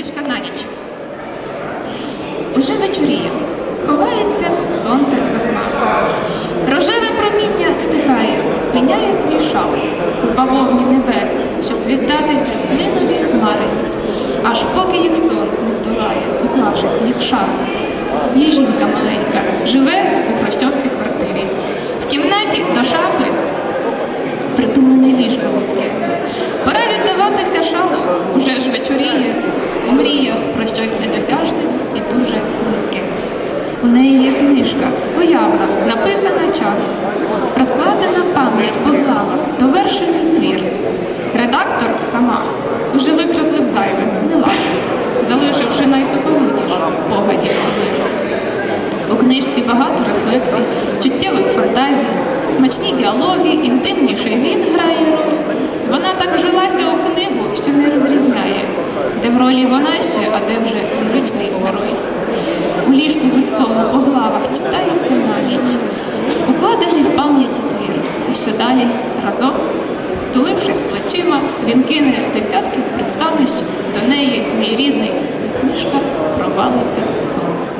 книжка на ніч. Уже вечоріє, ховається сонце за хмар. Рожеве проміння стихає, спиняє свій шал в бавовні небес, щоб віддатися клинові хмари, аж поки їх сон не збиває, уклавшись в їх шар. Є жінка маленька, живе у хрущовці квартирі. В кімнаті до шафи притулене ліжко вузьке. Пора віддаватися шалу, уже ж вечоріє, У неї є книжка, уявна, написана часом, розкладена пам'ять по главах, довершений твір. Редактор сама уже викреслив зайве, не ласий, залишивши найсоковитіше спогадів обливу. У книжці багато рефлексій, чуттєвих фантазій, смачні діалоги, інтимніший він грає роль. Вона так вжилася у книгу, що не розрізняє, де в ролі вона ще, а де вже ліричний герой ліжку військову по главах читається на ніч, укладений в пам'яті твір, що далі разом, стулившись плечима, він кине десятки пристанищ до неї, мій рідний, і книжка провалиться в сон.